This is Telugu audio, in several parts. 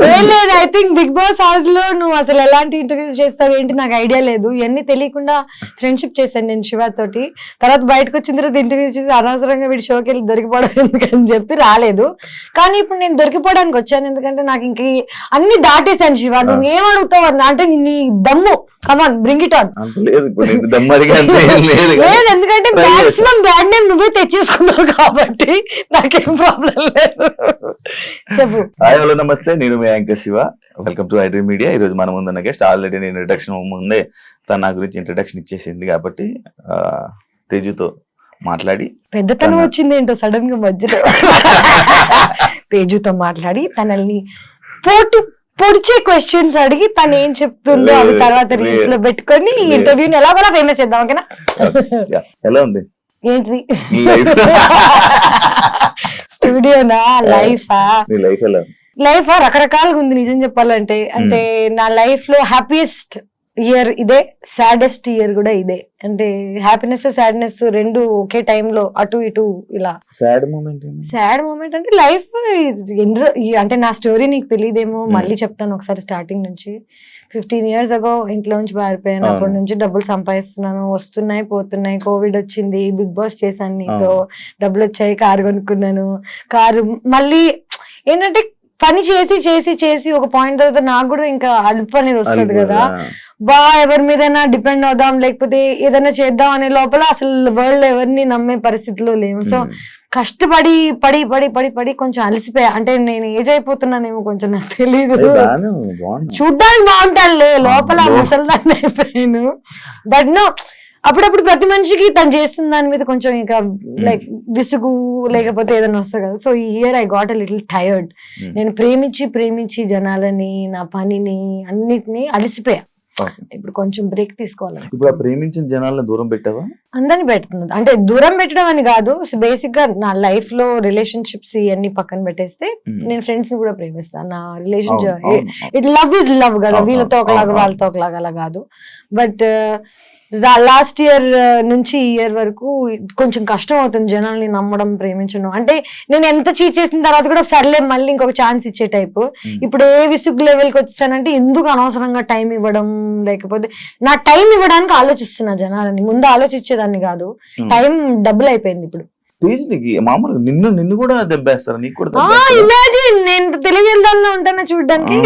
ఏం లేదు ఐ థింక్ బిగ్ బాస్ హౌస్లో నువ్వు అసలు ఎలాంటి ఇంటర్వ్యూస్ చేస్తావు ఏంటి నాకు ఐడియా లేదు. ఇవన్నీ తెలియకుండా ఫ్రెండ్షిప్ చేశాను నేను శివ తోటి తర్వాత బయటకు వచ్చిన తర్వాత ఇంటర్వ్యూస్ చేసి అనవసరంగా వీడి షోకి వెళ్ళి దొరికిపోవడం ఎందుకని చెప్పి రాలేదు. కానీ ఇప్పుడు నేను దొరికిపోవడానికి వచ్చాను ఎందుకంటే నాకు ఇంక అన్ని దాటేశాను శివ. నువ్వు ఏం అడుగుతావు అంటే నీ దమ్ము. కమాన్ బ్రింగ్ ఇట్ ఆన్ లేదు ఎందుకంటే. మాక్సిమం బ్రాండ్ నేమ్ నువ్వే తెచ్చేసుకున్నావు కాబట్టి నాకేం ప్రాబ్లం లేదు. చెప్పు. నమస్తే. నేను anchor Shiva welcome to iDream media ఈ రోజు మన ముందున్న గెస్ట్ ఆల్రెడీ నేను ఇంట్రడక్షన్ ముందే తను నా గురించి ఇంట్రడక్షన్ ఇచ్చేసింది కాబట్టి తేజుతో మాట్లాడి పెద్దతనం తన- వచ్చింది ఏంటో సడన్గా మధ్యలో. తేజుతో మాట్లాడి తనల్ని పోటు పొడిచే క్వశ్చన్స్ అడిగి తను ఏం చెప్తుందో అవి లే- తర్వాత రీల్స్లో పెట్టుకొని ఇంటర్వ్యూని ఎలాగోలా ఫేమస్ చేద్దాం ఓకేనా? ఎలా ఉంది? ఏంటి? స్టూడియోనా లైఫా నీ లైఫ్ ఎలా ఉంది? లైఫ్ రకరకాలుగా ఉంది నిజం చెప్పాలంటే అంటే నా లైఫ్లో హ్యాపీయెస్ట్ ఇయర్ ఇదే సాడెస్ట్ ఇయర్ కూడా ఇదే అంటే హ్యాపీనెస్ సాడ్నెస్ రెండు ఒకే టైంలో అటు ఇటు ఇలా సాడ్ మూమెంట్? సాడ్ మూమెంట్ అంటే లైఫ్ అంటే నా స్టోరీ నీకు తెలియదేమో. మళ్ళీ చెప్తాను ఒకసారి స్టార్టింగ్ నుంచి ఫిఫ్టీన్ ఇయర్స్ అగో ఇంట్లో నుంచి పారిపోయాను. అప్పటి నుంచి డబ్బులు సంపాదిస్తున్నాను వస్తున్నాయి పోతున్నాయి కోవిడ్ వచ్చింది బిగ్ బాస్ చేశాను నీతో. డబ్బులు వచ్చాయి కారు కొనుక్కున్నాను కారు మళ్ళీ ఏంటంటే పని చేసి చేసి చేసి ఒక పాయింట్ తర్వాత నాకు కూడా ఇంకా అలుపు అనేది వస్తుంది కదా? బా ఎవరి మీదైనా డిపెండ్ అవుదాం లేకపోతే ఏదైనా చేద్దాం అనే లోపల అసలు వరల్డ్ ఎవరిని నమ్మే పరిస్థితిలో లేము సో. కష్టపడి పడి పడి పడి పడి కొంచెం అలసిపోయా అంటే నేను ఏజ్ అయిపోతున్నానేమో కొంచెం నాకు తెలియదు. చూడ్డానికి బాగుంటానులే లోపల ముసల్దాన్ని అయిపోయాను బట్ నో అప్పుడప్పుడు ప్రతి మనిషికి తను చేస్తున్న దాని మీద కొంచెం ఇంకా లైక్ విసుగు లేకపోతే ఏదైనా వస్తుంది కదా. సో ఈ year I got a little tired. నేను ప్రేమించి ప్రేమించి జనాలని నా పనిని అన్నిటినీ అలసిపోయా. ఇప్పుడు కొంచెం బ్రేక్ తీసుకోవాలి ఇప్పుడు ప్రేమించిన జనాలను దూరం పెట్టావా? అందరిని పెడుతుంది అంటే దూరం పెట్టడం అని కాదు. బేసిక్గా నా లైఫ్లో రిలేషన్షిప్స్ ఇవన్నీ పక్కన పెట్టేస్తే ఉమ్. నేను ఫ్రెండ్స్ని కూడా ప్రేమిస్తాను. నా అవును. ఇట్ లవ్ ఇస్ లవ్ కదా. వీళ్ళతో ఒకలాగా. వాళ్ళతో ఒకలాగా అలా కాదు. బట్ లాస్ట్ ఇయర్ నుంచి ఈ ఇయర్ వరకు కొంచెం కష్టం అవుతుంది జనాల్ని నమ్మడం ప్రేమించడం. అంటే నేను ఎంత చీట్ చేసిన తర్వాత కూడా సర్లే మళ్ళీ ఇంకొక ఛాన్స్ ఇచ్చే టైప్. ఇప్పుడు ఏ విసుగు లెవెల్కి వచ్చానంటే ఎందుకు అనవసరంగా టైం ఇవ్వడం లేకపోతే నా టైం ఇవ్వడానికి ఆలోచిస్తున్నా జనాలని. ముందు ఆలోచించేదాన్ని కాదు. టైం డబుల్ అయిపోయింది ఇప్పుడు. మామూలుగా నిన్ను నిన్ను కూడా దెబ్బేస్తారా? నీకు కూడా? ఇమాజిన్ నేను తెలియజేద్దాల్లో ఉంటానా చూడడానికి?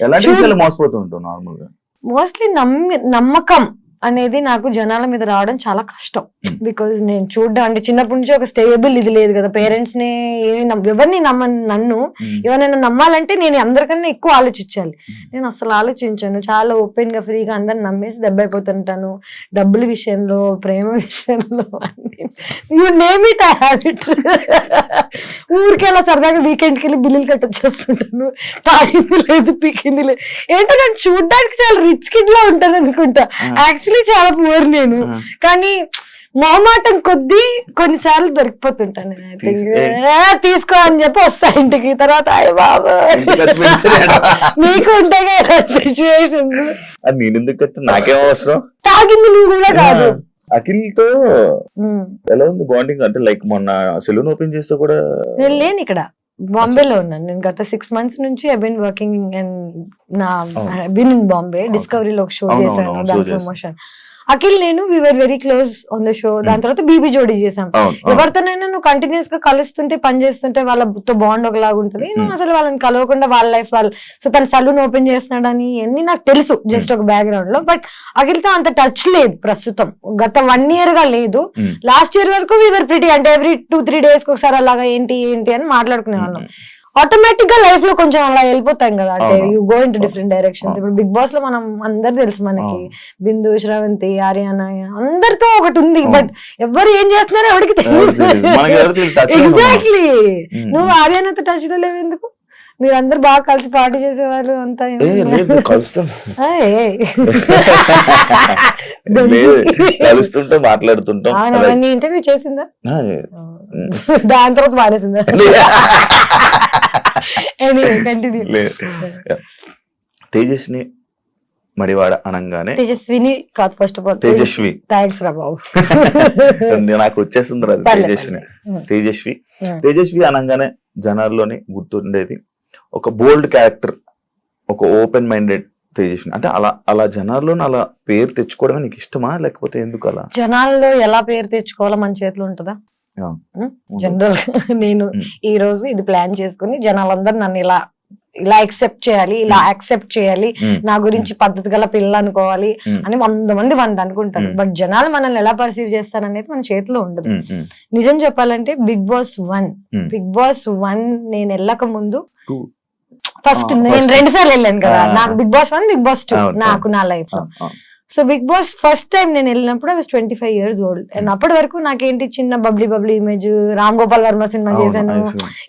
ఎలాంటి చూ- విషయాలు మోసపోతుంటావు నార్మల్గా మోస్ట్లీ నమ్మి నమ్మకం అనేది నాకు జనాల మీద రావడం చాలా కష్టం. Hmm. బికాజ్ నేను చూడడం అంటే చిన్నప్పటి నుంచి ఒక స్టేబుల్ ఇది లేదు కదా. పేరెంట్స్ని ఎవరిని నమ్మ నన్ను ఉమ్. ఎవరైనా నమ్మాలంటే నేను అందరికన్నా ఎక్కువ ఆలోచించాలి. Hmm. నేను అసలు ఆలోచించాను. చాలా ఓపెన్గా ఫ్రీగా అందరిని నమ్మేసి దెబ్బ అయిపోతుంటాను డబ్బుల విషయంలో ప్రేమ విషయంలో యూ నేమ్ ఇట్ ఇట్ ఊరికి అలా సరదాగా వీకెండ్కి వెళ్ళి బిల్లులు కట్టొచ్చేస్తుంటాను. తాగింది లేదు పీకింది లేదు. ఏంటో నేను చూడడానికి చాలా రిచ్ కిడ్ లా ఉంటాను అనుకుంటా. యాక్చువల్లీ చాలా పూర్ నేను. కానీ మొహమాటం కొద్దీ కొన్నిసార్లు దొరికిపోతుంటాను. తీసుకో అని చెప్పి వస్తా ఇంటికి. తర్వాత అయ్య బాబు. నీకు ఉంటాయి సిచ్యువేషన్ ఎందుకు కట్ట నాకేం అవసరం? తాగింది నువ్వు కూడా కాదు. అఖిల్తో. ఎలా ఉంది బాండింగ్ అంటే లైక్ మొన్న సెలూన్ ఓపెన్ చేస్తే కూడా నేను లేను ఇక్కడ. బాంబేలో ఉన్నాను. నేను గత సిక్స్ మంత్స్ నుంచి ఐ బిన్ వర్కింగ్ అండ్ నా. బిన్ ఇన్ బాంబే డిస్కవరీలో ఒక షో చేశాను. దాని. ప్రమోషన్ అఖిల్ నేను were very close on the show దాని తర్వాత బీబీ జోడీ చేసాం. ఎవరితోనైనా నువ్వు కంటిన్యూస్గా కలుస్తుంటే పని చేస్తుంటే వాళ్ళతో బాండ్ ఒకలాగా ఉంటుంది. నువ్వు Hmm. అసలు వాళ్ళని కలవకుండా వాళ్ళ లైఫ్ వాళ్ళు సో తను సలూన్ ఓపెన్ చేస్తున్నాడని అన్ని నాకు తెలుసు జస్ట్ ఒక బ్యాక్గ్రౌండ్లో. బట్ అఖిల్తో అంత టచ్ లేదు ప్రస్తుతం. గత వన్ ఇయర్గా లేదు. Hmm. లాస్ట్ ఇయర్ వరకు వీవర్ ప్రిటీ అంటే ఎవ్రీ టూ త్రీ డేస్కి ఒకసారి అలాగా ఏంటి ఏంటి అని మాట్లాడుకునే వాళ్ళం ఆటోమేటిక్గా లైఫ్లో కొంచెం అలా వెళ్ళిపోతాం కదా. అంటే. You go in different directions. ఇప్పుడు బిగ్ బాస్లో మనం అందరు తెలుసు మనకి. బిందు శ్రవంతి ఆర్యానా అందరితో ఒకటి ఉంది. బట్ ఎవరు ఏం చేస్తున్నారో ఎవరికి తెలియదు. ఎగ్జాక్ట్లీ. నువ్వు ఆర్యానతో టచ్లో లేవు ఎందుకు? మీరందరూ బాగా కలిసి పార్టీ చేసేవాళ్ళు అంతా కలుస్తుంటే మాట్లాడుతుంటాం. ఇంటర్వ్యూ చేసిందా? దాని తర్వాత మానేసిందా? తేజస్ని మడివాడ అనగానే తేజస్విని కాదు first of all Tejaswi. Thanks రా బాబు. నాకు వచ్చేస్తుంది అది తేజస్విని. తేజస్వి. తేజస్వి అనగానే జనాల్లోని గుర్తుండేది. ఒక బోల్డ్ క్యారెక్టర్ ఒక ఓపెన్ మైండెడ్ తేజస్విని. అంటే అలా అలా జనాల్లోని అలా పేరు తెచ్చుకోవడమే నీకు ఇష్టమా? లేకపోతే ఎందుకు అలా? జనాల్లో ఎలా పేరు తెచ్చుకోవాలో మన చేతిలో ఉంటుందా. జనరల్ నేను ఉమ్. ఈ రోజు ఇది ప్లాన్ చేసుకుని జనాలందరూ నన్ను ఇలా ఇలా యాక్సెప్ట్ చేయాలి ఇలా యాక్సెప్ట్ చేయాలి ఉమ్. నా గురించి పద్ధతి గల పిల్ల అనుకోవాలి. అని వంద మంది వంద అనుకుంటారు. బట్ జనాలు మనల్ని ఎలా పర్సీవ్ చేస్తారనేది మన చేతిలో ఉండదు నిజం చెప్పాలంటే big boss one. Big boss one నేను వెళ్ళక ముందు. ఫస్ట్ ఆ, నేను. రెండు సార్లు వెళ్ళాను కదా ఆ. నాకు big boss one big boss two నాకు నా లైఫ్లో ఆ. So big boss first time నేను వెళ్ళినప్పుడు I was twenty five years old and అప్పటి వరకు నాకేంటి చిన్న bubbly bubbly image Ram Gopal Varma cinema చేశాను.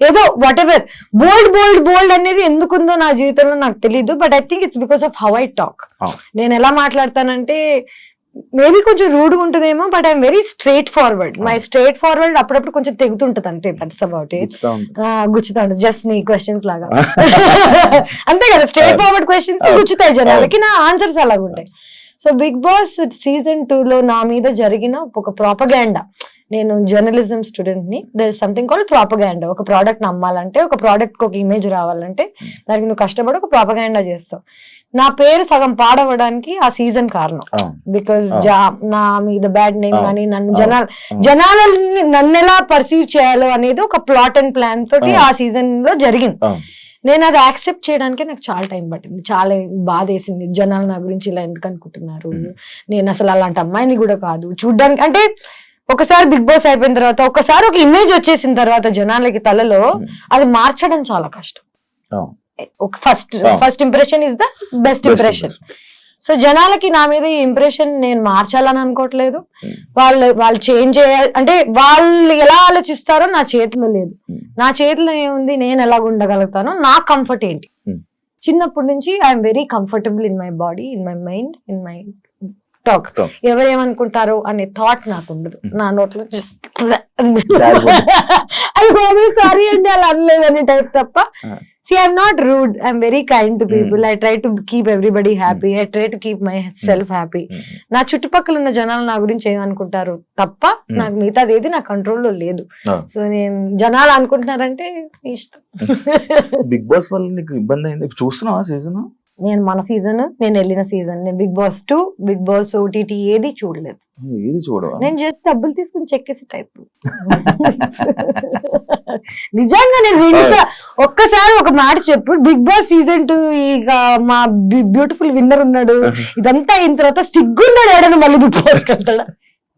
ఏదో వాట్ ఎవర్ బోల్డ్ బోల్డ్ బోల్డ్ అనేది ఎందుకుందో నా జీవితంలో నాకు తెలియదు but I think it's because of how I talk. నేను ఎలా మాట్లాడతానంటే మేబీ కొంచెం రూడ్ ఉంటుందేమో but I'm very straightforward my straightforward అప్పుడప్పుడు కొంచెం తెగుతుంటది అంతే దట్స్ అబౌట్ ఇట్ గుచ్చుతా ఉంటుంది. జస్ట్ నీ క్వశ్చన్స్ లాగా. అంతే కదా స్ట్రైట్. Forward questions. గుచ్చుతాయి జనాలకి నా ఆన్సర్స్ అలాగ ఉంటాయి so big boss season two లో నా మీద జరిగిన ఒక ప్రాపగాండా నేను జర్నలిజం స్టూడెంట్ని there is something called propaganda ఒక ప్రోడక్ట్ నమ్మాలంటే ఒక ప్రోడక్ట్ ఒక ఇమేజ్ రావాలంటే దానికి నువ్వు కష్టపడి ఒక ప్రాపగాండా చేస్తావు నా పేరు సగం పాడవడానికి ఆ సీజన్ కారణం బికాస్. నా మీద బ్యాడ్ నేమ్. కానీ నన్ను. జనాలు. జనాలని నన్ను ఎలా పర్సీవ్ చేయాలో అనేది ఒక ప్లాట్ అండ్ ప్లాన్ తోటి. ఆ సీజన్లో జరిగింది. నేను అది యాక్సెప్ట్ చేయడానికి నాకు చాలా టైం పట్టింది చాలా బాధ వేసింది జనాలు నా గురించి ఇలా ఎందుకు అనుకుంటున్నారు. నేను అసలు అలాంటి అమ్మాయిని కూడా కాదు చూడ్డానికి అంటే ఒకసారి బిగ్ బాస్ అయిపోయిన తర్వాత ఒకసారి ఒక ఇమేజ్ వచ్చేసిన తర్వాత జనాలకి తలలో. అది మార్చడం చాలా కష్టం first. First impression is the best impression. So జనాలకి నా మీద ఈ ఇంప్రెషన్ నేను మార్చాలని అనుకోవట్లేదు Mm. వాళ్ళు వాళ్ళు చేంజ్ చేయాలి అంటే వాళ్ళు ఎలా ఆలోచిస్తారో నా చేతిలో లేదు Mm. నా చేతిలో ఏముంది నేను ఎలా ఉండగలుగుతానో నా కంఫర్ట్ ఏంటి Mm. చిన్నప్పటి నుంచి I'm very comfortable in my body in my mind in my talk. ఎవరేమనుకుంటారో అనే థాట్ నాకు ఉండదు. నా నోట్లో జస్ట్. అది సారీ అండి అలా అనలేదు అనే టైప్ తప్ప Ah. See I'm not rude I'm very kind to people Mm. I try to keep everybody happy I try to keep myself happy um, నా చుట్టుపక్కల ఉన్న జనాలు నా గురించి ఏమనుకుంటారు? తప్ప Mm. నాకు మిగతాది ఏది నా కంట్రోల్లో లేదు. సో నేను జనాలు అనుకుంటున్నారంటే ఇష్టం. బిగ్ బాస్ వల్ల నీకు ఇబ్బంది అయింది? చూస్తున్నావా సీజన్ నేను మన సీజన్ నేను వెళ్ళిన సీజన్ నేను big boss two big boss OTT ఏది చూడలేదు. ఏది చూడవా? నేను జస్ట్ డబ్బులు తీసుకుని చెక్కేసి టైప్ నిజంగా నేను ఒక్కసారి ఒక మాట చెప్పు. బిగ్ బాస్ సీజన్ టూ ఇక మా బ్యూటిఫుల్ విన్నర్ ఉన్నాడు. ఇదంతా అయిన తర్వాత సిగ్గున్నాడు ఏడను మళ్ళీ బిగ్ బాస్ వెళ్తాడా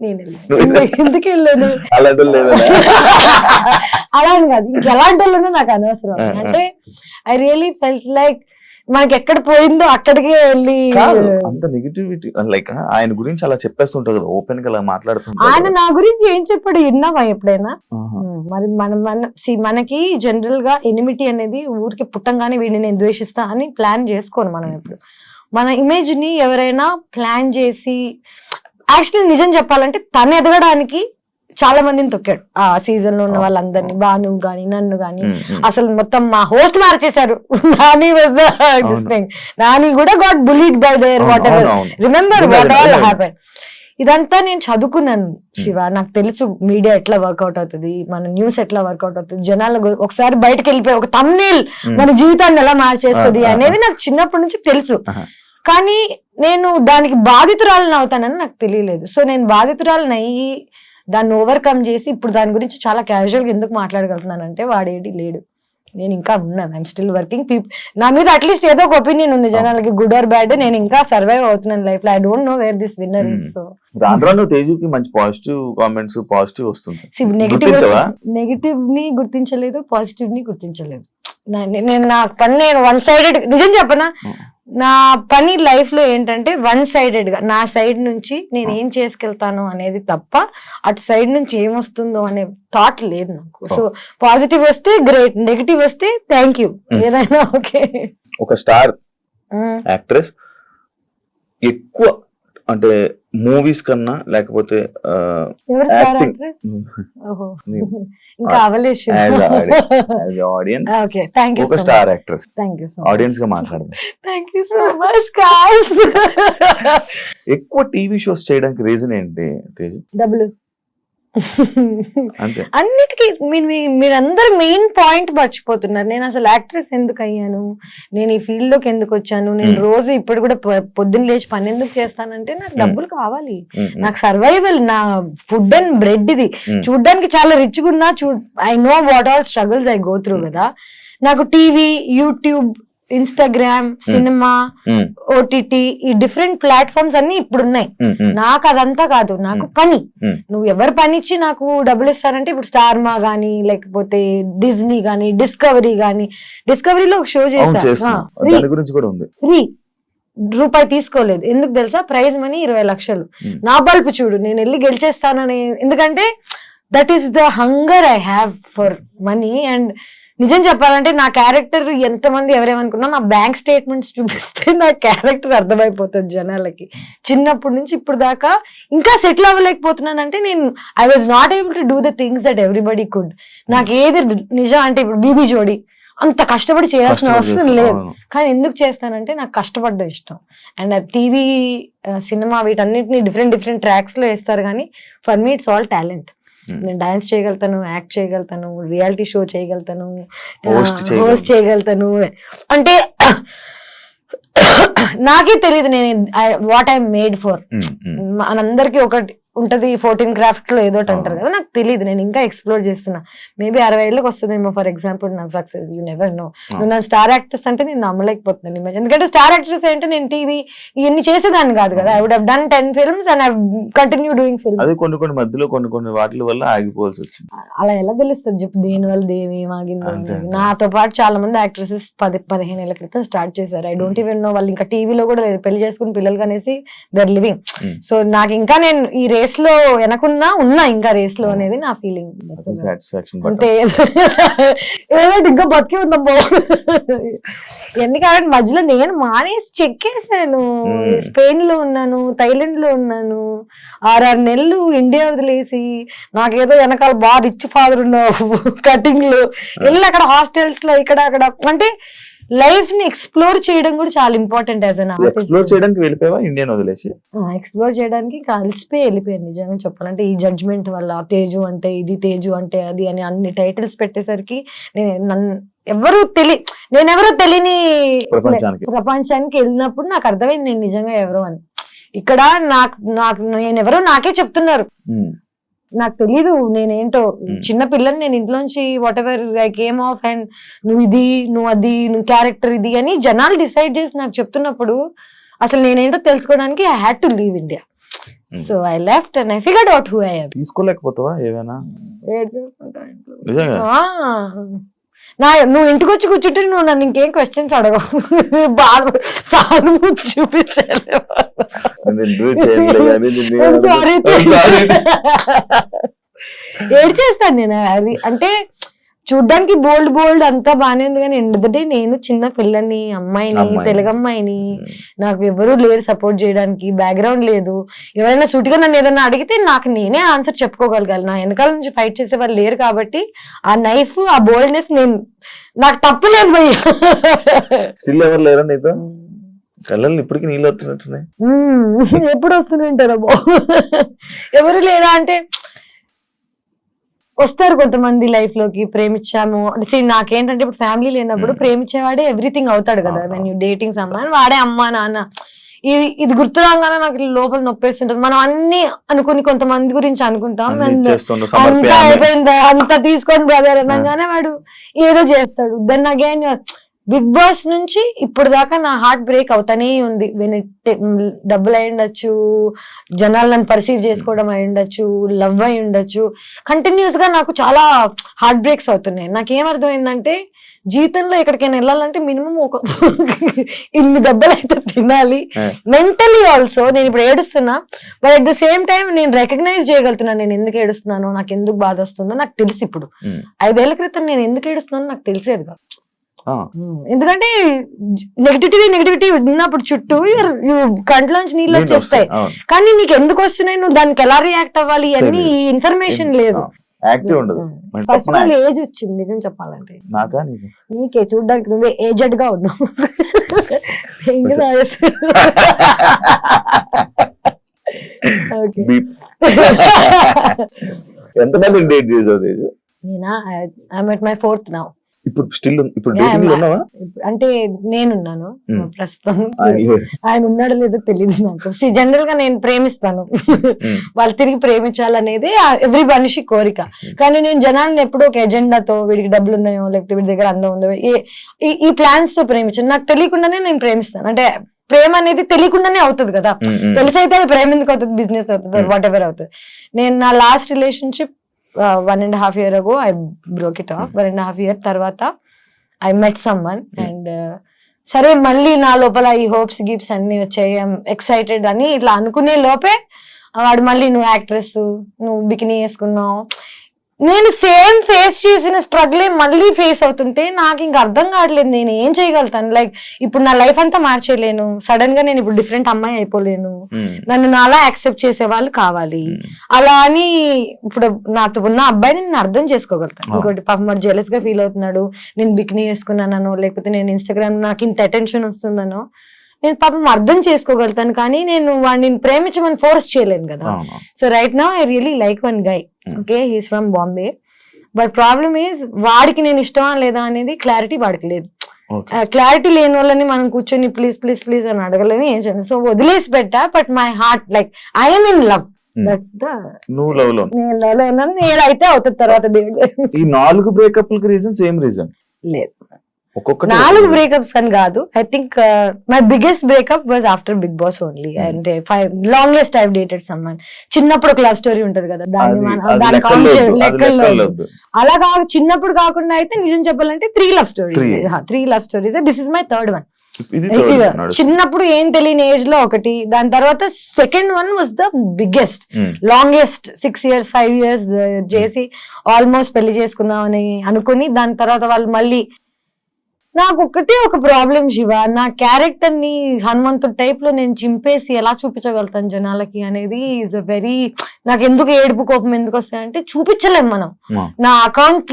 నేను. ఎందుకు- వెళ్ళాను? అలా అని కాదు. ఇంకెలాంటి వాళ్ళనో నాకు అనవసరం. అంటే ఐ రియలీ ఫెల్ట్ లైక్ మనకి ఎక్కడ పోయిందో అక్కడికే వెళ్ళి అంత నెగిటివిటీ లైక్ ఆయన గురించి అలా చెప్పేస్తుంటావు కదా ఓపెన్గా అలా ఆయన నా గురించి ఏం చెప్పాడు? విన్నావా ఎప్పుడైనా? మరి మన మన see, మనకి జనరల్గా ఎనిమిటీ అనేది ఊరికి పుట్టంగానే వీడిని నేను ద్వేషిస్తా అని ప్లాన్ చేసుకోను మనం ఎప్పుడు. మన ఇమేజ్ని ఎవరైనా ప్లాన్ చేసి యాక్చువల్లీ నిజం చెప్పాలంటే తను ఎదగడానికి చాలా మందిని తొక్కాడు. ఆ సీజన్లో ఉన్న వాళ్ళందరినీ బాను గాని నన్ను గాని. అసలు మొత్తం మా హోస్ట్ మార్చేశారు. నాని వాజ్ ద అవును. నాని కూడా got bullied by there whatever. Remember what all. Happen ఇదంతా నేను చదువుకున్నాను శివ. నాకు తెలుసు మీడియా ఎట్లా వర్కౌట్ అవుతుంది మన న్యూస్ ఎట్లా వర్కౌట్ అవుతుంది. జనాల ఒకసారి బయటకు వెళ్ళిపోయి ఒక తమ్నేల్. మన జీవితాన్ని ఎలా మార్చేస్తుంది అనేది నాకు చిన్నప్పటి నుంచి తెలుసు. కానీ నేను దానికి బాధితురాలను అవుతానని నాకు తెలియలేదు. సో నేను బాధితురాలను అయ్యి దాన్ని ఓవర్కమ్ చేసి ఇప్పుడు దాని గురించి చాలా క్యాజువల్గా ఎందుకు మాట్లాడగలుగుతున్నానంటే వాడేటి లేడు. నేను ఇంకా ఉన్నాను. ఐఎమ్ స్టిల్ వర్కింగ్ పీపుల్ నా మీద అట్లీస్ట్ ఏదో ఒక ఒపీనియన్ ఉంది జనాలకి. గుడ్ ఆర్ బ్యాడ్ నేను ఇంకా సర్వైవ్ అవుతున్నాను లైఫ్లో. I don't know where this winner is. So రాను తేజుకి మంచి పాజిటివ్ కామెంట్స్ పాజిటివ్ వస్తుంది నెగిటివ్ని గుర్తించలేదు పాజిటివ్ని గుర్తించలేదు. నేను నా పని నేను వన్ సైడెడ్ నిజం చెప్పనా? Hmm. నా పని లైఫ్లో ఏంటంటే వన్ సైడెడ్గా నా సైడ్ నుంచి నేను ఏం చేసుకెళ్తాను అనేది తప్ప అటు సైడ్ నుంచి ఏమొస్తుందో అనే థాట్ లేదు నాకు. సో పాజిటివ్ వస్తే గ్రేట్ నెగిటివ్ వస్తే థ్యాంక్ యూ Hmm. ఏదైనా ఓకే ఒక స్టార్ యాక్ట్రెస్ ఎక్కువ అంటే మూవీస్ కన్నా లేకపోతే ఒక స్టార్ యాక్ట్రెస్ సో ఆడియన్స్గా మాట్లాడదాం. ఎక్కువ టీవీ షోస్ చేయడానికి రీజన్ ఏంటి తేజు? డబ్బులు. అన్నిటికీ మీరందరూ మెయిన్ పాయింట్ మర్చిపోతున్నారు నేను అసలు యాక్ట్రెస్ ఎందుకు అయ్యాను నేను ఈ ఫీల్డ్లోకి ఎందుకు వచ్చాను నేను. రోజు ఇప్పుడు కూడా పొద్దున్న లేచి పని ఎందుకు చేస్తానంటే నాకు. డబ్బులు కావాలి నాకు సర్వైవల్ నా ఫుడ్ అండ్ బ్రెడ్ ఇది. చూడ్డానికి చాలా రిచ్గా ఉన్నా చూ I know what all struggles I go through. కదా నాకు టీవీ యూట్యూబ్ ఇన్స్టాగ్రామ్ సినిమా ఓటీటీ ఈ డిఫరెంట్ ప్లాట్ఫామ్స్ అన్ని ఇప్పుడు ఉన్నాయి నాకు అదంతా కాదు నాకు పని. నువ్వు ఎవరు పని ఇచ్చి నాకు డబ్బులు ఇస్తారంటే ఇప్పుడు స్టార్మా గానీ లేకపోతే డిజ్నీ గానీ డిస్కవరీ గానీ డిస్కవరీలో ఒక షో చేస్తున్నాం. ఫ్రీ రూపాయి తీసుకోలేదు. ఎందుకు తెలుసా? ప్రైజ్ మనీ ఇరవై లక్షలు. నా బల్పు చూడు నేను వెళ్ళి గెలిచేస్తానని. ఎందుకంటే that is the hunger I have for money and నిజం చెప్పాలంటే నా క్యారెక్టర్ ఎంతమంది ఎవరేమనుకున్నా నా బ్యాంక్ స్టేట్మెంట్స్ చూపిస్తే నా క్యారెక్టర్ అర్థమైపోతుంది జనాలకి చిన్నప్పటి నుంచి ఇప్పుడు దాకా ఇంకా సెటిల్ అవ్వలేకపోతున్నానంటే నేను I was not able to do the things that everybody could నాకు ఏది నిజం అంటే ఇప్పుడు బీబీ జోడి అంత కష్టపడి చేయాల్సిన అవసరం లేదు. కానీ ఎందుకు చేస్తానంటే నాకు కష్టపడడం ఇష్టం అండ్ టీవీ సినిమా వీటన్నిటిని డిఫరెంట్ డిఫరెంట్ ట్రాక్స్లో వేస్తారు కానీ for me it's all talent. నేను డాన్స్ చేయగలుగుతాను యాక్ట్ చేయగలుగుతాను రియాలిటీ షో చేయగలుగుతాను. హోస్ట్ చేయగలుగుతాను. అంటే నాకే తెలియదు నేను వాట్ ఐ మేడ్ ఫర్ మనందరికి ఒకటి ఉంటది ఫోర్టీన్ క్రాఫ్ట్లో ఏదో అంటారు కదా నాకు తెలియదు నేను ఇంకా ఎక్స్ప్లోర్ చేస్తున్నా. మేబీ అరవై ఏళ్ళకి వస్తుందేమో ఫర్ ఎగ్జాంపుల్ నాకు సక్సెస్ యూ నెవర్ నో నువ్వు నా స్టార్ యాక్టర్స్ అంటే నేను నమ్మలేకపోతున్నాను మధ్య. ఎందుకంటే స్టార్ యాక్టర్స్ అంటే నేను టీవీ ఇవన్నీ చేసేదాన్ని కాదు కదా. I would have done ten films and I continue doing films అదే కొన్ని కొన్ని మధ్యలో కొన్ని కొన్ని వాటి వల్ల ఆగిపోవాల్సి వచ్చింది. అలా ఎలా తెలుస్తుంది చెప్పు దేని వల్ల దేవి మాగిందో. నాతో పాటు చాలా మంది యాక్ట్రెసెస్ పది పదిహేను ఏళ్ళ క్రితం స్టార్ట్ చేశారు. ఐ డోంట్ ఈవెన్ నో వాళ్ళు ఇంకా టీవీలో కూడా పెళ్ళి చేసుకుని పిల్లలు కనేసి దర్ లివింగ్. సో నాకు ఇంకా నేను ఈ రేస్ లో వెనకున్నా ఉన్నా ఇంకా రేస్లో అనేది నా ఫీలింగ్. ఏదైతే ఇంకా బతికి ఉందమ్మో ఎందుకంటే మధ్యలో నేను మానేసి చెక్కేసాను Hmm. స్పెయిన్లో ఉన్నాను థైలాండ్లో ఉన్నాను. ఆరారు నెలలు ఇండియా వదిలేసి నాకేదో వెనకాల బాగా రిచ్ ఫాదర్ ఉన్నావు. కటింగ్లో వెళ్ళి అక్కడ హాస్టల్స్లో ఇక్కడ అక్కడ. అంటే లైఫ్ని ఎక్స్ప్లోర్ చేయడం కూడా చాలా ఇంపార్టెంట్ యాజ్ అన్ ఎక్స్ప్లోర్ చేయడానికి వెళ్ళిపోయావా? ఇండియన్ వదిలేసి? ఎక్స్ప్లోర్ చేయడానికి కలిసిపోయి వెళ్ళిపోయాను నిజంగా చెప్పాలంటే. ఈ జడ్జ్మెంట్ వల్ల తేజు అంటే ఇది తేజు అంటే అది అని అన్ని టైటిల్స్ పెట్టేసరికి నేను ఎవరు తెలి నేనెవరో తెలియని ప్రపంచానికి. వెళ్ళినప్పుడు నాకు అర్థమైంది నేను నిజంగా ఎవరో అని. ఇక్కడ నాకు నాకు నేనెవరో నాకే చెప్తున్నారు. నాకు తెలీదు నేనేంటో. Hmm. చిన్న పిల్లని నేను ఇంట్లోంచి whatever I came off and నువ్వు ఇది నువ్వు అది నువ్వు క్యారెక్టర్ ఇది అని జనాలు డిసైడ్ చేసి నాకు చెప్తున్నప్పుడు అసలు నేనేంటో తెలుసుకోవడానికి I had to leave India. So I left and I figured out who I తీసుకోలేకపోతావా ఏమైనా? నా నువ్వు ఇంటికి వచ్చి కూర్చుంటే నువ్వు నన్ను ఇంకేం క్వశ్చన్స్ అడగవు. బాధ సానుభూతి నేను do it చేయనులే కానీ నిన్ను I'm sorry. I'm sorry. ఏడ్ చేస్తాను నేను అది అంటే చూడ్డానికి బోల్డ్ బోల్డ్ అంతా బానే ఉంది కానీ ఎండ్ డే నేను చిన్న పిల్లని అమ్మాయిని అమ్మాయిని. తెలుగు అమ్మాయిని నాకు ఎవరు లేరు సపోర్ట్ చేయడానికి బ్యాక్గ్రౌండ్ లేదు ఎవరైనా సూటిగా నన్ను ఏదైనా అడిగితే నాకు నేనే ఆన్సర్ చెప్పుకోగలగాలి నా వెనకాల నుంచి ఫైట్ చేసే వాళ్ళు లేరు కాబట్టి ఆ నైఫ్ ఆ బోల్డ్నెస్ నేను నాకు తప్పు లేదు భయ్య స్టిల్ ఎవరు లేరా నీతో కళ్ళల్లో ఇప్పటికి నీళ్ళు వస్తున్నట్టున్నాయి. ఎప్పుడు వస్తుంటారో ఎవరు లేరా అంటే వస్తారు కొంతమంది లైఫ్లోకి ప్రేమించాము. See, నాకేంటంటే ఇప్పుడు ఫ్యామిలీ లేనప్పుడు. ప్రేమించేవాడే ఎవ్రీథింగ్ అవుతాడు కదా. వెన్ యూ డేటింగ్ సమ్మాన్ వాడే అమ్మా నాన్న. ఇది ఇది గుర్తు రాగానే నాకు లోపల నొప్పేస్తుంటది. మనం అన్ని అనుకుని కొంతమంది గురించి అనుకుంటాం. అంతా అయిపోయింది? అంతా తీసుకొని బ్రదర్ అనగానే వాడు ఏదో చేస్తాడు. దెన్ అగైన్ బిగ్ బాస్ నుంచి ఇప్పుడు దాకా నా హార్ట్ బ్రేక్ అవుతానే ఉంది. వెన్ డబ్బులు అయి ఉండొచ్చు జనాలు నన్ను పర్సీవ్ చేసుకోవడం అయి ఉండొచ్చు లవ్ అయి ఉండొచ్చు. కంటిన్యూస్గా నాకు చాలా హార్ట్ బ్రేక్స్ అవుతున్నాయి. నాకేం అర్థమైందంటే జీవితంలో ఎక్కడికైనా వెళ్ళాలంటే మినిమం ఒక ఇన్ని దెబ్బలు అయితే తినాలి. మెంటలీ ఆల్సో నేను ఇప్పుడు ఏడుస్తున్నా but at the same time నేను రికగ్నైజ్ చేయగలుగుతున్నాను. నేను ఎందుకు ఏడుస్తున్నానో నాకు ఎందుకు బాధ వస్తుందో నాకు తెలుసు ఇప్పుడు. ఐదేళ్ళ క్రితం నేను ఎందుకు ఏడుస్తున్నానో నాకు తెలిసేది కాదు. ఎందుకంటే నెగిటివిటీ నెగిటివిటీ ఉన్నప్పుడు చుట్టూ కంట్లోంచి నీళ్ళు వచ్చేస్తాయి. కానీ నీకు ఎందుకు వస్తున్నాయి? నువ్వు దానికి ఎలా రియాక్ట్ అవ్వాలి? అన్ని తెలీదు. ఇన్ఫర్మేషన్ లేదు. యాక్టివ్ ఉండదు. ఫస్ట్ ఆల్ ఏజ్ వచ్చింది నిజం చెప్పాలంటే. నాకా నీకు? నీకే చూడడానికి నువ్వే ఏజెడ్గా ఉన్నావు. ఎంతమంది డేట్ చేసావు తేజు నేనా? I met my fourth now ఇప్పుడు స్టిల్ ఇప్పుడు డేటింగ్ ఉన్నావా? అంటే నేనున్నాను Hmm. ప్రస్తుతం. ఆయన ఉన్నాడో లేదో తెలియదు నాకు. జనరల్గా నేను ప్రేమిస్తాను. Hmm. వాళ్ళు తిరిగి ప్రేమించాలనేది ఎవ్రీ మనిషి కోరిక. కానీ నేను జనాలను ఎప్పుడూ ఒక ఎజెండాతో వీడికి డబ్బులు ఉన్నాయో లేకపోతే వీడి దగ్గర అందం ఉందో ఈ- ఈ ప్లాన్స్తో ప్రేమించాను. నాకు తెలియకుండానే నేను ప్రేమిస్తాను. అంటే ప్రేమ అనేది తెలియకుండానే అవుతుంది కదా. తెలిసైతే అది ప్రేమ ఎందుకు అవుతుంది? బిజినెస్ అవుతుంది Hmm. వాట్ ఎవర్ అవుతుంది. నేను నా last relationship one and half year ago I broke it off one and half year తర్వాత I met someone. And సరే మళ్ళీ నా లోపల ఈ హోప్స్ గిప్స్ అన్ని వచ్చాయి. ఎక్సైటెడ్ అని ఇట్లా అనుకునే లోపే వాడు మళ్ళీ నువ్వు యాక్ట్రెస్ నువ్వు బికినీ వేసుకున్నావు. నేను సేమ్ ఫేస్ చేసిన స్ట్రగుల్ మళ్ళీ ఫేస్ అవుతుంటే నాకు ఇంక అర్థం కావట్లేదు నేను ఏం చేయగలుగుతాను? లైక్ ఇప్పుడు నా లైఫ్ అంతా మార్చేయలేను. సడన్గా నేను ఇప్పుడు డిఫరెంట్ అమ్మాయి అయిపోలేను. ఉమ్, నన్ను నాలా యాక్సెప్ట్ చేసే వాళ్ళు కావాలి. ఉమ్. అలా అని ఇప్పుడు నాతో ఉన్న అబ్బాయిని నేను అర్థం చేసుకోగలుగుతాను. ఇంకోటి పాపం మరి జెలస్గా ఫీల్ అవుతున్నాడు. నేను బికినీ వేసుకున్నానో లేకపోతే నేను ఇన్స్టాగ్రామ్ నాకు ఇంత అటెన్షన్ వస్తుందనో నేను పాపం అర్థం చేసుకోగలుగుతాను కానీ నేను వాడిని ప్రేమించమని ఫోర్స్ చేయలేను కదా. So right now I really like one guy. Okay he's from Bombay but problem is వాడికి నేను ఇష్టమా లేదా అనేది క్లారిటీ వాడికి లేదు. క్లారిటీ లేని వాళ్ళని మనం కూర్చొని ప్లీజ్ ప్లీజ్ ప్లీజ్ అని అడగలేము ఏం చేయను సో వదిలేసి పెట్టా but my heart like I'm in love నువ్వు లవ్లో నేను love లో ఉన్నాను. నేనైతే అవుతుంది తర్వాత దేవుడు. ఈ నాలుగు బ్రేకప్ రీజన్ సేమ్ రీజన్ లేదు. నాలుగు బ్రేకప్స్ అని కాదు. I think my biggest breakup was after big boss only. అంటే five longest I've dated someone చిన్నప్పుడు ఒక లవ్ స్టోరీ ఉంటది కదా దాన్ని లెక్కల్లో. అలా కాదు చిన్నప్పుడు కాకుండా అయితే నిజం చెప్పాలంటే three love stories. Three love stories this is my third one. చిన్నప్పుడు ఏం తెలియని ఏజ్లో ఒకటి దాని తర్వాత second one was the biggest longest six years five years చేసి ఆల్మోస్ట్ పెళ్ళి చేసుకుందామని అనుకుని దాని తర్వాత వాళ్ళు మళ్ళీ నాకు ఒకటే ఒక ప్రాబ్లం శివ నా క్యారెక్టర్ని హనుమంతుడు టైప్లో నేను చింపేసి ఎలా చూపించగలుగుతాను జనాలకి అనేది ఈజ్ అ వెరీ నాకు ఎందుకు ఏడుపు కోపం ఎందుకు వస్తాయంటే చూపించలేం మనం. నా అకౌంట్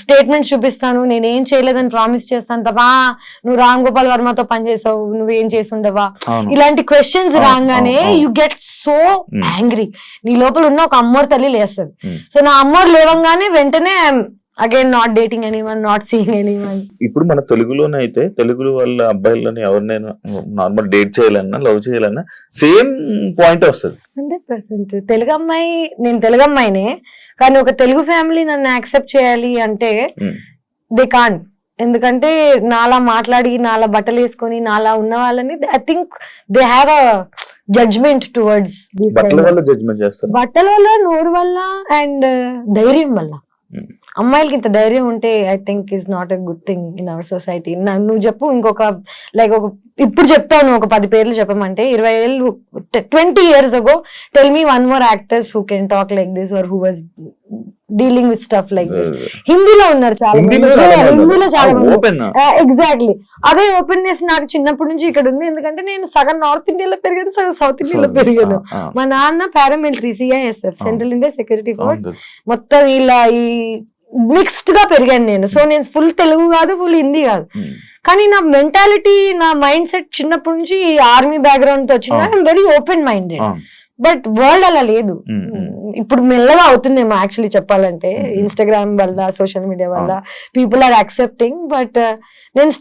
స్టేట్మెంట్ చూపిస్తాను నేను ఏం చేయలేదని ప్రామిస్ చేస్తాను తప్ప "ఆ, నువ్వు రామ్ గోపాల్ వర్మతో పనిచేసావు నువ్వు ఏం చేసి ఉండవా. ఇలాంటి క్వశ్చన్స్ రాగానే. You get so. యాంగ్రీ నీ లోపల ఉన్న ఒక అమ్మోరు తల్లి లేస్తుంది. సో నా అమ్మోరు లేవంగానే వెంటనే again not dating anyone not seeing anyone ఇప్పుడు మన తెలుగులోనే అయితే తెలుగులో వాళ్ళ అబ్బాయిలని ఎవరినైనా నార్మల్ డేట్ చేయాలన్నా లవ్ చేయాలన్నా సేమ్ పాయింట్ వస్తుంది. హండ్రెడ్ పర్సెంట్ తెలుగు అమ్మాయి నేను తెలుగు అమ్మాయినే కానీ ఒక తెలుగు ఫ్యామిలీ నన్ను యాక్సెప్ట్ చేయాలి అంటే Hmm. దే కాన్ ఎందుకంటే నాలా మాట్లాడి నాలా బట్టలు వేసుకొని నాలా ఉన్న వాళ్ళని I think they have a judgement towards బట్టల వల్ల నోరు వల్ల అండ్ ధైర్యం వల్ల. Hmm. అమ్మాయిలకి ఇంత ధైర్యం ఉంటే I think is not a good thing in our society నువ్వు చెప్పు ఇంకొక లైక్ ఒక ఇప్పుడు చెప్తాను ఒక పది పేర్లు చెప్పమంటే ఇరవై ఏళ్ళు twenty years ago tell me one more actors who can talk like this or who was dealing with stuff like this హిందీలో ఉన్నారు చాలా హిందీలో చాలా ఎగ్జాక్ట్లీ అదే ఓపెన్నెస్ నాకు చిన్నప్పటి నుంచి ఇక్కడ ఉంది. ఎందుకంటే నేను సగం నార్త్ ఇండియాలో పెరిగాను సగం సౌత్ ఇండియాలో పెరిగాను. మా నాన్న paramilitary CISF central India security force మొత్తం ఇలా ఈ మిక్స్డ్గా పెరిగాను నేను. సో నేను ఫుల్ తెలుగు కాదు ఫుల్ హిందీ కాదు. కానీ నా మెంటాలిటీ నా మైండ్ సెట్ చిన్నప్పటి నుంచి ఆర్మీ బ్యాక్గ్రౌండ్తో వచ్చింది. I'm very open minded but world అలా లేదు. ఇప్పుడు మెల్లగా అవుతుందేమో యాక్చువల్లీ చెప్పాలంటే. ఇన్స్టాగ్రామ్ వల్ల సోషల్ మీడియా వల్ల. పీపుల్ ఆర్ యాక్సెప్టింగ్ బట్ నేను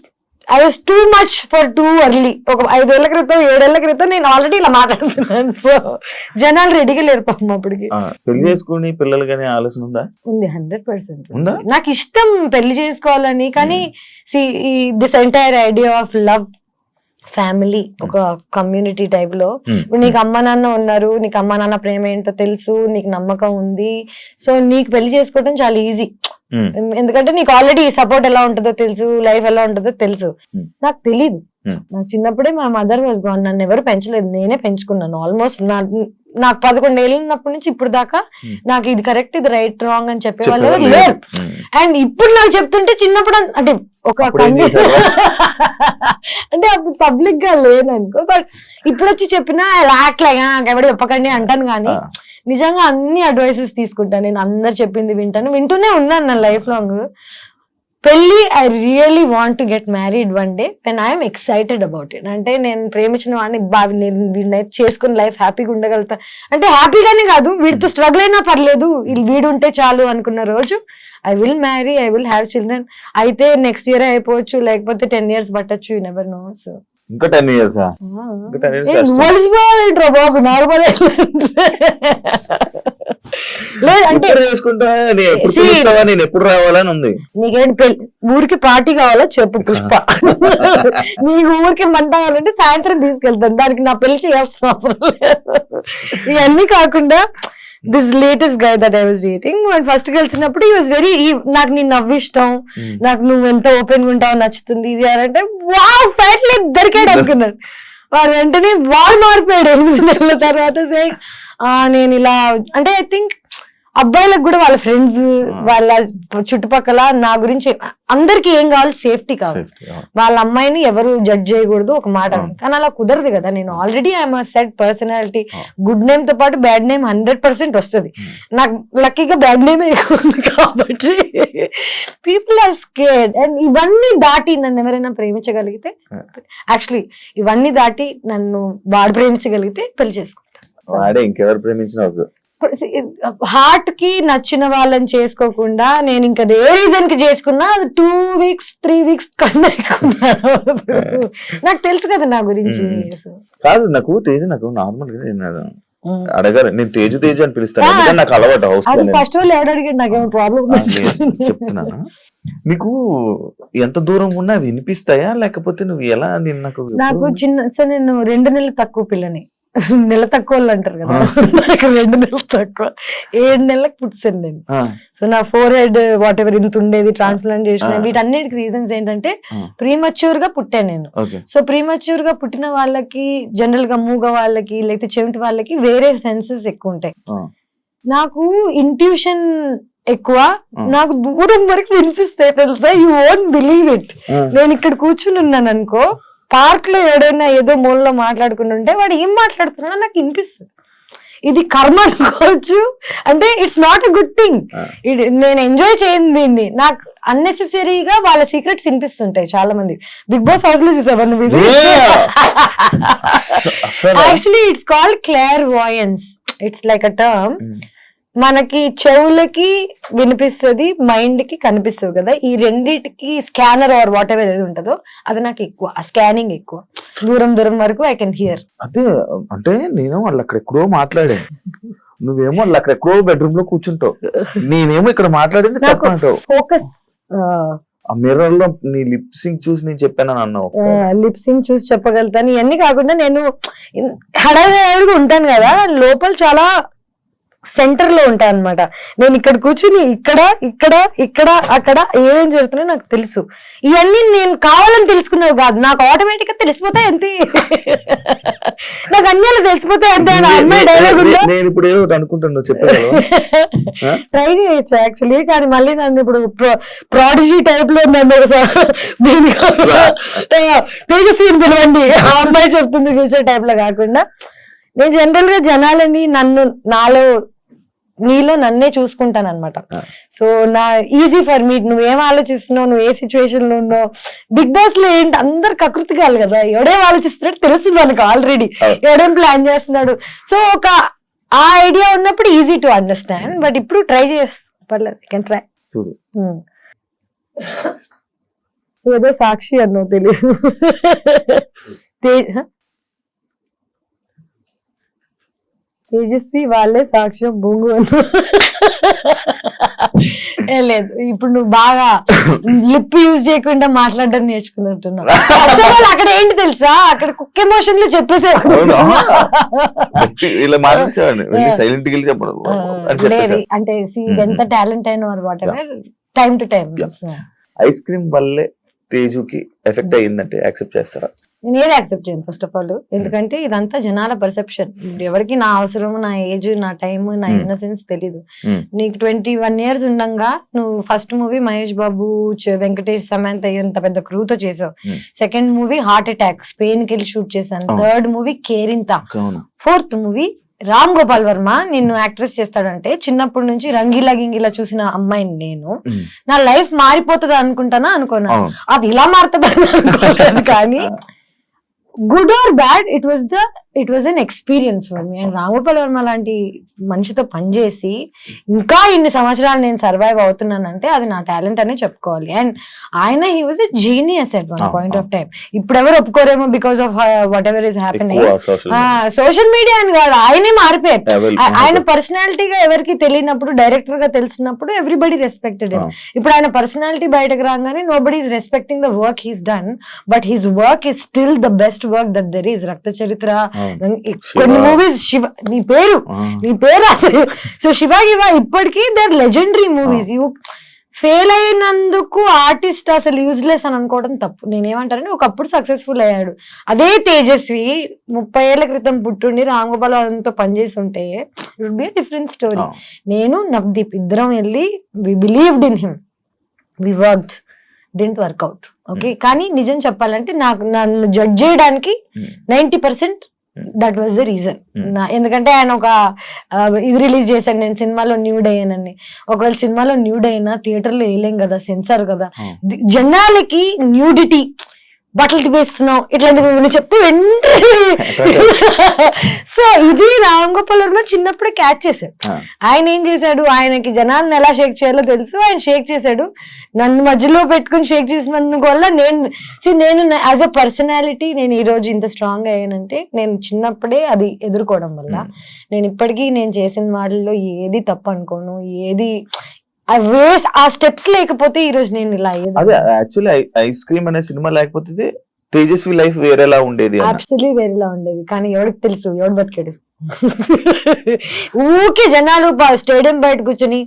I was too much for too early ఒక ఐదేళ్ళ క్రితం ఏడేళ్ళ క్రితం నేను ఆల్రెడీ ఇలా మాట్లాడుతున్నాను. సో జనాలు రెడీగా లేరు పాపం అప్పటికి. పెళ్ళి చేసుకుని పిల్లలు కానీ ఆలోచన ఉందా? ఉంది హండ్రెడ్ పర్సెంట్? నాకు ఇష్టం పెళ్ళి చేసుకోవాలని కానీ see this entire idea of love family ఒక కమ్యూనిటీ టైప్లో. ఇప్పుడు నీకు అమ్మ నాన్న ఉన్నారు నీకు అమ్మ నాన్న ప్రేమ ఏంటో తెలుసు నీకు నమ్మకం ఉంది. సో నీకు పెళ్ళి చేసుకోవడం చాలా ఈజీ. ఎందుకంటే నీకు ఆల్రెడీ సపోర్ట్ ఎలా ఉంటుందో తెలుసు లైఫ్ ఎలా ఉంటుందో తెలుసు. Hmm. నాకు తెలీదు. Hmm. నాకు చిన్నప్పుడే మా మదర్ వాజ్ గాన్. నన్ను ఎవరు పెంచలేదు. నేనే పెంచుకున్నాను. ఆల్మోస్ట్ నా నాకు పదకొండు ఏళ్ళు ఉన్నప్పటి నుంచి ఇప్పుడు దాకా Hmm. నాకు ఇది కరెక్ట్ ఇది రైట్ రాంగ్ అని చెప్పేవాళ్ళు లేరు. చెప్పేవాళ్ళు అండ్ ఇప్పుడు నాకు చెప్తుంటే చిన్నప్పుడు అంటే ఒక? అంటే అప్పుడు పబ్లిక్గా లేను అనుకో బట్ ఇప్పుడు వచ్చి చెప్పినా యాక్ట్లాగా ఎవరు చెప్పకండి అంటాను కానీ నిజంగా అన్ని అడ్వైసెస్ తీసుకుంటాను నేను అందరు చెప్పింది వింటాను. వింటూనే ఉన్నాను నా లైఫ్ లాంగ్. పెళ్ళి I really want to get married one day when I'm excited about it అంటే నేను ప్రేమించిన వాడిని బాగా నేను వీడిని చేసుకుని లైఫ్ హ్యాపీగా ఉండగలుగుతా. అంటే హ్యాపీగానే కాదు వీడితో స్ట్రగుల్ అయినా పర్లేదు వీళ్ళు వీడు ఉంటే చాలు అనుకున్న రోజు I will marry I will have children అయితే నెక్స్ట్ ఇయర్ అయిపోవచ్చు లేకపోతే టెన్ ఇయర్స్ పట్టచ్చు యూ నెవర్ నో సో ఇంకా టెన్ ఇయర్స్ నార్మల్ నేను ఎప్పుడు నేను రావాలని ఉంది. నీకేంటి ఊరికి పార్టీ కావాలో? చెప్పు పుష్ప. నీకు ఊరికి మంట కావాలంటే సాయంత్రం తీసుకెళ్తాను. దానికి నా పెళ్ళి చేయాల్సిన అవసరం ఇవన్నీ కాకుండా this latest guy that I was dating first కలిసినప్పుడు ఈ వాజ్ వెరీ నాకు నీ నవ్వు ఇష్టం. Hmm. నాకు నువ్వు ఎంత ఓపెన్గా ఉంటావు నచ్చుతుంది. ఇది అని అంటే వావ్ ఫైట్ లేదు దొరికాడు అనుకున్నాడు వాడు వెంటనే వాడు మారిపోయాడు ఎనిమిది నెలల తర్వాత. సే నేను ఇలా అంటే ఐ థింక్ అబ్బాయిలకు కూడా వాళ్ళ ఫ్రెండ్స్ వాళ్ళ చుట్టుపక్కల నా గురించి అందరికి ఏం కావాలి? సేఫ్టీ కావాలి. వాళ్ళ అమ్మాయిని ఎవరు జడ్జ్ చేయకూడదు ఒక మాట. కానీ అలా కుదరదు కదా. నేను already I'm set personality. Good నేమ్తో పాటు బ్యాడ్ నేమ్ హండ్రెడ్ పర్సెంట్ వస్తుంది. నాకు లక్కీగా బ్యాడ్ నేమ్ ఎక్కువ కాబట్టి పీపుల్ ఆర్ స్కేడ్ అండ్ ఇవన్నీ దాటి నన్ను ఎవరైనా ప్రేమించగలిగితే. యాక్చువల్లీ ఇవన్నీ దాటి నన్ను వాడు ప్రేమించగలిగితే పెళ్ళి చేసుకుంటాను వాడే ఇంకెవరు ప్రేమించిన హార్ట్కి నచ్చిన వాళ్ళని చేసుకోకుండా నేను ఇంకా ఏ రీజన్కి చేసుకున్నా అది టూ వీక్స్ త్రీ వీక్స్ కన్నా. నాకు తెలుసు కదా నా గురించి. కాదు నాకు తేజు నాకు నార్మల్గా నేను అడగాలి నేను తేజు తేజు అని పిలుస్తాను. నాకు అలవాటు హౌస్ ఫస్ట్ వాళ్ళు ఎవడు అడిగాడు? నాకేమో ప్రాబ్లం చెప్తున్నాను? నీకు ఎంత దూరం ఉన్నా వినిపిస్తాయా? లేకపోతే నువ్వు ఎలా నాకు నాకు చిన్న నేను రెండు నెలలు తక్కువ పిల్లని. నెల తక్కువ వాళ్ళు అంటారు కదా. నాకు రెండు నెలలు తక్కువ. ఏడు నెలలకు పుట్టాను నేను. సో నా ఫోర్ హెడ్ వాట్ ఎవర్ ఇంత ఉండేది ట్రాన్స్ప్లాంట్ చేసిన. వీటన్నిటికి రీజన్స్ ఏంటంటే. ప్రీమచ్యూర్గా పుట్టాను నేను. సో ప్రీమచ్యూర్గా పుట్టిన వాళ్ళకి జనరల్గా మూగ వాళ్ళకి లేకపోతే చెవిటి వాళ్ళకి వేరే సెన్సెస్ ఎక్కువ ఉంటాయి. నాకు ఇంట్యూషన్ ఎక్కువ. నాకు దూరం వరకు వినిపిస్తాయి తెలుసా? యూ ఓంట్ బిలీవ్ ఇట్ నేను ఇక్కడ కూర్చుని ఉన్నాను అనుకో పార్క్లో ఎవడైనా ఏదో మూలలో మాట్లాడుకుంటుంటే వాడు ఏం మాట్లాడుతున్నా నాకు వినిపిస్తుంది. ఇది కర్మ అనుకోవచ్చు. అంటే it's not a good thing. నేను ఎంజాయ్ చేయను దీన్ని. నాకు అన్నెసెసరీగా వాళ్ళ సీక్రెట్స్ వినిపిస్తుంటాయి చాలా మంది బిగ్ బాస్ హౌస్లో చూసావా నువ్వు actually it's called clairvoyance it's like a term మనకి చెవులకి వినిపిస్తుంది మైండ్కి కనిపిస్తుంది కదా. ఈ రెండిటికి స్కానర్ ఆర్ వాట్ ఎవర్ ఏది ఉంటుందో అది నాకు ఎక్కువ. స్కానింగ్ ఎక్కువ. దూరం దూరం వరకు ఐ కెన్ హియర్ అదే అంటే నేను వాళ్ళు అక్కడ ఎక్కడో మాట్లాడాను. నువ్వేమో వాళ్ళు అక్కడ ఎక్కడో బెడ్రూమ్లో కూర్చుంటావు. నేనేమో ఇక్కడ మాట్లాడింది ఫోకస్ ఆ మిర్రర్లో నీ లిప్ సింగ్ చూసి నేను చెప్పాను అన్నావు. లిప్సింగ్ చూసి చెప్పగలుగుతాను. ఇవన్నీ కాకుండా నేను హడావిడిగా ఉంటాను కదా. లోపల చాలా సెంటర్లో ఉంటాను అనమాట నేను ఇక్కడ కూర్చుని ఇక్కడ ఇక్కడ ఇక్కడ అక్కడ ఏమేం జరుగుతున్నాయో నాకు తెలుసు. ఇవన్నీ నేను కావాలని తెలుసుకున్నావు కాదు. నాకు ఆటోమేటిక్గా తెలిసిపోతాయి అంతే. నాకు అన్ని అలా తెలిసిపోతాయి అంతే. అమ్మాయి డైలాగ్ నేను ఇప్పుడు ఏదో అనుకుంటాను చెప్పాను? ట్రై చేయొచ్చు యాక్చువల్లీ కానీ మళ్ళీ నన్ను ఇప్పుడు ప్రాడిజీ టైప్లో నన్ను దీనికోసం? తేజస్విని పిలవండి. ఆ అమ్మాయి చెప్తుంది ఫ్యూచర్ టైప్లో కాకుండా. నేను జనరల్గా జనాలని నన్ను నాలో నీలో నన్నే చూసుకుంటాను అనమాట. సో నా ఈజీ ఫర్ మీ నువ్వు ఏం ఆలోచిస్తున్నావు నువ్వు ఏ సిచ్యువేషన్లో ఉన్నావు? బిగ్ బాస్లో ఏంటి? అందరు కకృతి కాదు కదా? ఎవడేం ఆలోచిస్తున్నాడు తెలుస్తుంది మనకు ఆల్రెడీ. ఎవడేం ప్లాన్ చేస్తున్నాడు? సో ఒక ఆ ఐడియా ఉన్నప్పుడు ఈజీ టు అండర్స్టాండ్ బట్ ఇప్పుడు ట్రై చేస్తా పర్లేదు కెన్ ట్రై చూడు. ఏదో సాక్షి అన్నో తెలియదు తే- హ? తేజస్వి వాళ్ళే సాక్ష్యం బొంగు ఏ లేదు ఇప్పుడు నువ్వు బాగా లిప్ యూజ్ చేయకుండా మాట్లాడడం నేర్చుకున్నట్టున్నావు. అక్కడ ఏంటి తెలుసా? అక్కడ కుక్ ఎమోషన్లో చెప్పేసాడు అవునా? ఇలా మాట్లాడేసేవాడిని వెళ్ళి సైలెంట్కి వెళ్ళి చెప్పడం. అని లేదు చెప్పేసి అంటే ఇది ఎంత టాలెంట్ అయిన వారు what time to time. Ice cream వల్లే తేజుకి ఎఫెక్ట్ అయ్యిందంటే యాక్సెప్ట్ చేస్తారా? నేను ఏది యాక్సెప్ట్ చేయను ఫస్ట్ ఆఫ్ ఆల్ ఎందుకంటే ఇదంతా జనాల పర్సెప్షన్ ఎవరికి నా అవసరం నా ఏజ్ నా టైం నా Hmm. ఇన్నసెన్స్ తెలీదు. Hmm. నీకు ట్వంటీ వన్ ఇయర్స్ ఉండంగా నువ్వు ఫస్ట్ మూవీ మహేష్ బాబు వెంకటేష్ సమంత ఇంత పెద్ద క్రూతో చేసావు. Hmm. Second movie heart attack స్పెయిన్కి వెళ్ళి షూట్ చేశాను. Third movie Kerintha fourth movie Ram Gopal Varma నిన్ను యాక్ట్రెస్ చేస్తాడంటే చిన్నప్పటి నుంచి రంగీలా గింగిలా చూసిన అమ్మాయిని నేను. ఉమ్. నా లైఫ్ మారిపోతుంది అనుకుంటానా అనుకున్నా అవును. అది ఇలా మారుతుంది అనుకోలేదు కానీ good or bad it was the it was an experience for me and Ramgopal Varma లాంటి మనిషితో పనిచేసి ఇంకా ఇన్ని సంవత్సరాలు నేను సర్వైవ్ అవుతున్నానంటే అది నా టాలెంట్ అనే చెప్పుకోవాలి. అండ్ ఆయన he was a genius at one point of. Time ఇప్పుడు ఎవరు ఒప్పుకోరేమో because of whatever is happening social media అని కాదు ఆయనే మారిపోయారు. ఆయన పర్సనాలిటీగా ఎవరికి తెలియనప్పుడు డైరెక్టర్గా తెలిసినప్పుడు ఎవ్రీబడి రెస్పెక్టెడ్. ఇప్పుడు ఆయన పర్సనాలిటీ బయటకు రాగానే nobody is respecting the work he's done but his work is still the best work that there is Rakta Charitra కొన్ని మూవీస్ శివ నీ పేరు నీ పేరు అసలు సో శివ గివ ఇప్పటికీ there legendary movies you fail అయినందుకు ఆర్టిస్ట్ అసలు యూజ్లెస్ అని అనుకోవడం తప్పు. నేనేమంటానంటే ఒకప్పుడు సక్సెస్ఫుల్ అయ్యాడు. అదే తేజస్వి ముప్పై ఏళ్ళ క్రితం పుట్టుండి రామ్ గోపాల్ వర్మతో పనిచేసి ఉంటే ఇట్ బి డిఫరెంట్ స్టోరీ నేను నవదీప్ ఇద్దరం వెళ్ళి we believed in him we work didn't work out okay కానీ నిజం చెప్పాలంటే నాకు నన్ను జడ్జ్ చేయడానికి ninety percent that was the reason. ఎందుకంటే ఆయన ఒక ఇది రిలీజ్ చేశాను నేను సినిమాలో న్యూడ్ అయ్యానని. ఒకవేళ సినిమాలో న్యూడ్ అయినా థియేటర్లో వేయలేం కదా సెన్సార్ కదా. Hmm. జనాలకి న్యూడిటీ బట్టలు తిప్పేస్తున్నావు ఇట్లాంటివి నువ్వు చెప్తే వెంటనే సో ఇది రామ్ గోపాల్ వర్మ చిన్నప్పుడే క్యాచ్ చేశాడు. ఆయన ఏం చేశాడు? ఆయనకి జనాన్ని ఎలా షేక్ చేయాలో తెలుసు. ఆయన షేక్ చేశాడు. నన్ను మధ్యలో పెట్టుకుని షేక్ చేసినందుకు వల్ల నేను నేను యాజ్ అ పర్సనాలిటీ నేను ఈ రోజు ఇంత స్ట్రాంగ్ అయ్యానంటే నేను చిన్నప్పుడే అది ఎదుర్కోవడం వల్ల నేను ఇప్పటికీ నేను చేసిన వాటిల్లో ఏది తప్పు అనుకోను ఏది ఆ వేస్ ఆ స్టెప్స్ లేకపోతే ఈ రోజు నేను ఇలా అదే యాక్చువల్లీ ఐస్ క్రీమ్ అనే సినిమా లేకపోతే తేజస్వి లైఫ్ వేరేలా ఉండేది అబ్సల్యూట్లీ వేరేలా ఉండేది. కానీ ఎవరికి తెలుసు? ఎవడు బతికాడు? ఊకే జనాలు స్టేడియం బయట కూర్చొని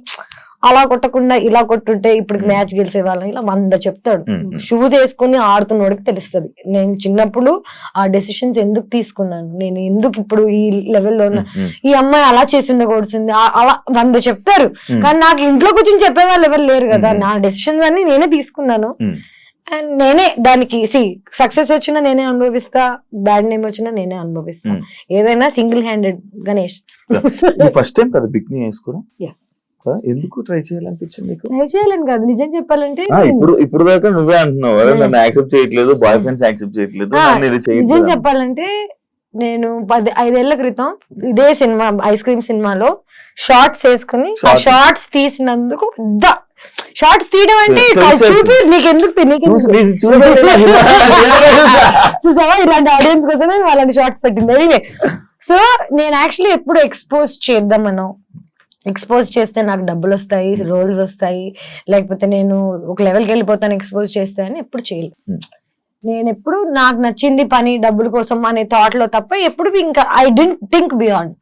అలా కొట్టకుండా ఇలా కొట్టుంటే ఇప్పుడు. మ్యాచ్ గెలిచే వాళ్ళం ఇలా వంద చెప్తాడు. షూస్ వేసుకుని ఆడుతున్నోడికి తెలుస్తుంది నేను చిన్నప్పుడు ఆ డెసిషన్స్ ఎందుకు తీసుకున్నాను నేను ఎందుకు ఇప్పుడు ఈ లెవెల్లో ఉన్నా ఈ అమ్మాయి అలా చేసి ఉండకూడుతుంది ఆ- అలా వంద చెప్తారు కానీ నాకు ఇంట్లో కూర్చొని చెప్పే వాళ్ళు ఎవరు లేరు కదా. నా డెసిషన్స్ అన్ని నేనే తీసుకున్నాను. అండ్ నేనే దానికి సి సక్సెస్ వచ్చినా నేనే అనుభవిస్తా బ్యాడ్ నేమ్ వచ్చినా నేనే అనుభవిస్తా. ఏదైనా single handed Ganesh first time కదా Yes. కదా? ఎందుకు ట్రై చేయాలనిపించింది నీకు ట్రై చేయాలని కాదు. నిజం చెప్పాలంటే ఇప్పుడు ఇప్పుడు దాకా నువ్వే అంటున్నావు "అరే, ఉమ్. నన్ను యాక్సెప్ట్ చేయట్లేదు బాయ్ ఫ్రెండ్స్ యాక్సెప్ట్ చేయట్లేదు నిజం చెప్పాలంటే నేను పది ఐదేళ్ళ క్రితం ఇదే సినిమా ఐస్ క్రీమ్ సినిమాలో షార్ట్స్ వేసుకుని ఆ. షార్ట్స్ తీసినందుకు పెద్ద. షార్ట్స్ తీయడం అంటే. చూపి నీకెందుకు చూసి- చూసి- చూసావా? ఇలాంటి ఆడియన్స్ కోసమే అలాంటి షార్ట్స్ పెట్టింది. సో నేను యాక్చువల్లీ ఎప్పుడు ఎక్స్పోజ్ చేద్దామనో ఎక్స్పోజ్ చేస్తే నాకు డబ్బులు వస్తాయి రోల్స్ వస్తాయి. లేకపోతే నేను ఒక లెవెల్కి వెళ్ళిపోతాను ఎక్స్పోజ్ చేస్తే అని ఎప్పుడు చేయలేదు. Hmm. నేను ఎప్పుడు నాకు నచ్చింది పని డబ్బుల కోసం అనే థాట్లో తప్ప ఎప్పుడు ఇంకా ఐ డెంట్ థింక్ బియాండ్